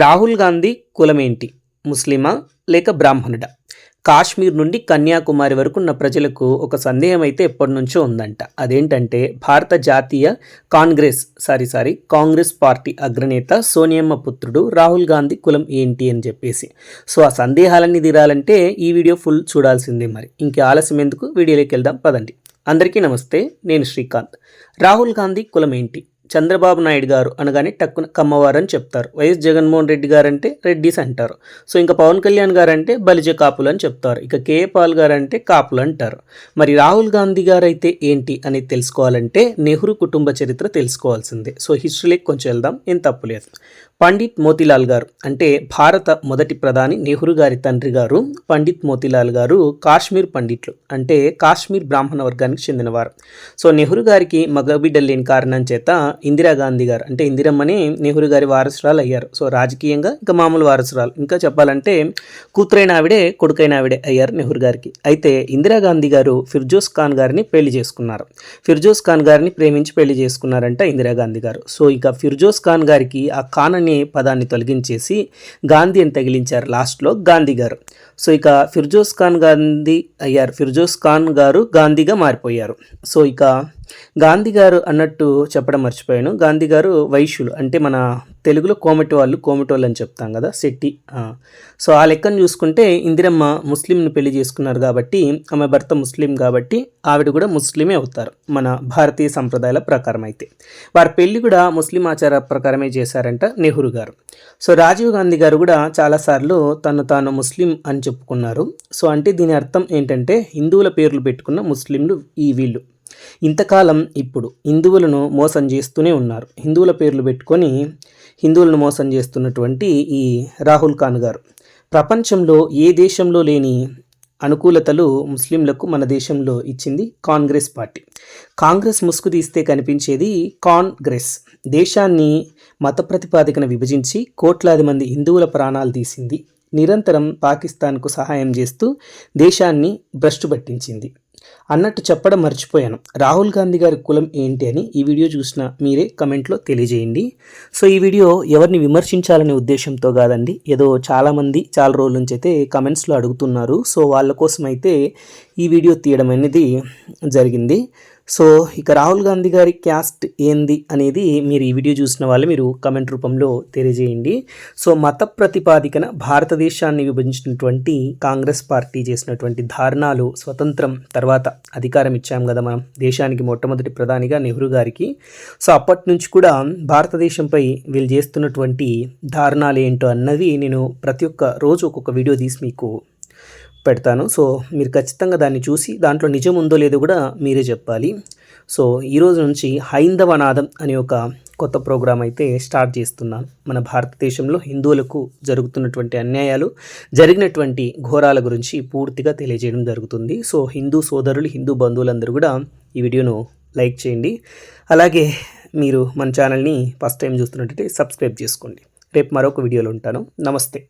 రాహుల్ గాంధీ కులమేంటి? ముస్లిమా లేక బ్రాహ్మణుడా? కాశ్మీర్ నుండి కన్యాకుమారి వరకు ఉన్న ప్రజలకు ఒక సందేహం అయితే ఎప్పటి నుంచో ఉందంట. అదేంటంటే భారత జాతీయ Congress sorry sorry Congress party అగ్రనేత సోనియమ్మ పుత్రుడు రాహుల్ గాంధీ కులం ఏంటి అని చెప్పేసి. సో ఆ సందేహాలన్నీ తీరాలంటే ఈ వీడియో ఫుల్ చూడాల్సిందే మరి. ఇంకే ఆలస్యం ఎందుకు? వీడియోలోకి వెళ్దాం పదండి. అందరికీ నమస్తే నేను శ్రీకాంత్. రాహుల్ గాంధీ కులం ఏంటి? చంద్రబాబు నాయుడు గారు అనగానే టక్కున కమ్మవారు అని చెప్తారు. వైఎస్ జగన్మోహన్ రెడ్డి గారు అంటే రెడ్డిస్ అంటారు. సో ఇంకా పవన్ కళ్యాణ్ గారు అంటే బలిజ కాపులు అని చెప్తారు. ఇక కే పాల్ గారు అంటే కాపులు అంటారు. మరి రాహుల్ గాంధీ గారు అయితే ఏంటి అనేది తెలుసుకోవాలంటే నెహ్రూ కుటుంబ చరిత్ర తెలుసుకోవాల్సిందే. సో హిస్టరీలోకి కొంచెం వెళ్దాం. ఏం తప్పులేదు పండిత్ మోతీలాల్ గారు అంటే భారత మొదటి ప్రధాని నెహ్రూ గారి తండ్రి గారు. పండిత్ మోతిలాల్ గారు కాశ్మీర్ పండిట్లు అంటే కాశ్మీర్ బ్రాహ్మణ వర్గానికి చెందినవారు. సో నెహ్రూ గారికి మగబిడ్డలు లేని కారణం చేత ఇందిరాగాంధీ గారు అంటే ఇందిరమ్మని నెహ్రూ గారి వారసురాలు అయ్యారు. సో రాజకీయంగా ఇంకా మామూలు వారసురాలు. ఇంకా చెప్పాలంటే కూతురైన ఆవిడే కొడుకైన ఆవిడే అయ్యారు నెహ్రూ గారికి. అయితే ఇందిరాగాంధీ గారు ఫిర్జోస్ ఖాన్ గారిని పెళ్ళి చేసుకున్నారు. ఫిర్జోస్ ఖాన్ గారిని ప్రేమించి పెళ్ళి చేసుకున్నారంట ఇందిరాగాంధీ గారు. సో ఇక ఫిర్జోస్ ఖాన్ గారికి ఆ ఖాన్ అనే పదాన్ని తొలగించేసి గాంధీ అని తగిలించారు లాస్ట్లో గాంధీ గారు. సో ఇక ఫిర్జోస్ ఖాన్ గాంధీ అయ్యారు. ఫిర్జోస్ ఖాన్ గారు గాంధీగా మారిపోయారు. సో ఇక గాంధీ గారు అన్నట్టు చెప్పడం మర్చిపోయాను. గాంధీ గారు వైశ్యులు అంటే మన తెలుగులో కోమటి వాళ్ళు కోమటి వాళ్ళు అని చెప్తాం కదా శెట్టి సో ఆ లెక్కను చూసుకుంటే ఇందిరమ్మ ముస్లింని పెళ్ళి చేసుకున్నారు కాబట్టి ఆమె భర్త ముస్లిం కాబట్టి ఆవిడ కూడా ముస్లిమే అవుతారు మన భారతీయ సంప్రదాయాల ప్రకారం అయితే. వారి పెళ్ళి కూడా ముస్లిం ఆచార ప్రకారమే చేశారంట నెహ్రూ గారు. సో రాజీవ్ గాంధీ గారు కూడా చాలాసార్లు తను తాను ముస్లిం అని చెప్పుకున్నారు. సో అంటే దీని అర్థం ఏంటంటే హిందువుల పేర్లు పెట్టుకున్న ముస్లింలు ఈ వీళ్ళు. ఇంతకాలం ఇప్పుడు హిందువులను మోసం చేస్తూనే ఉన్నారు. హిందువుల పేర్లు పెట్టుకొని హిందువులను మోసం చేస్తున్నటువంటి ఈ రాహుల్ ఖాన్ గారు. ప్రపంచంలో ఏ దేశంలో లేని అనుకూలతలు ముస్లింలకు మన దేశంలో ఇచ్చింది కాంగ్రెస్ పార్టీ. కాంగ్రెస్ ముసుగు తీస్తే కనిపించేది కాంగ్రెస్. దేశాన్ని మత ప్రతిపాదికన విభజించి కోట్లాది మంది హిందువుల ప్రాణాలు తీసింది. నిరంతరం పాకిస్తాన్కు సహాయం చేస్తూ దేశాన్ని భ్రష్టు పట్టించింది. అన్నట్టు చెప్పడం మర్చిపోయాను. రాహుల్ గాంధీ గారి కులం ఏంటి అని ఈ వీడియో చూసిన మీరే కమెంట్లో తెలియజేయండి. సో ఈ వీడియో ఎవరిని విమర్శించాలనే ఉద్దేశంతో కాదండి ఏదో చాలామంది చాలా రోజుల నుంచి అయితే కమెంట్స్లో అడుగుతున్నారు. సో వాళ్ళ కోసం అయితే ఈ వీడియో తీయడం అనేది జరిగింది. సో ఇక రాహుల్ గాంధీ గారి క్యాస్ట్ ఏంది అనేది మీరు ఈ వీడియో చూసిన వాళ్ళు మీరు కమెంట్ రూపంలో తెలియజేయండి. సో మత ప్రతిపాదికన భారతదేశాన్ని విభజించినటువంటి కాంగ్రెస్ పార్టీ చేసినటువంటి ధారణాలు స్వతంత్రం తర్వాత అధికారం ఇచ్చాం కదా మనం దేశానికి మొట్టమొదటి ప్రధానిగా నెహ్రూ గారికి. సో అప్పటి నుంచి కూడా భారతదేశంపై వీళ్ళు చేస్తున్నటువంటి ధారణాలు ఏంటో అన్నది నేను ప్రతి ఒక్క రోజు ఒక్కొక్క వీడియో తీసి మీకు పెడతాను. సో మీరు ఖచ్చితంగా దాన్ని చూసి దాంట్లో నిజం ఉందో లేదో కూడా మీరే చెప్పాలి. సో ఈరోజు నుంచి హైందవ నాదం అనే ఒక కొత్త ప్రోగ్రాం అయితే స్టార్ట్ చేస్తున్నాను. మన భారతదేశంలో హిందువులకు జరుగుతున్నటువంటి అన్యాయాలు జరిగినటువంటి ఘోరాల గురించి పూర్తిగా తెలియజేయడం జరుగుతుంది. సో హిందూ సోదరులు హిందూ బంధువులందరూ కూడా ఈ వీడియోను లైక్ చేయండి. అలాగే మీరు మన ఛానల్ని ఫస్ట్ టైం చూస్తున్నట్టయితే సబ్స్క్రైబ్ చేసుకోండి. రేపు మరొక వీడియోలో ఉంటాను. నమస్తే.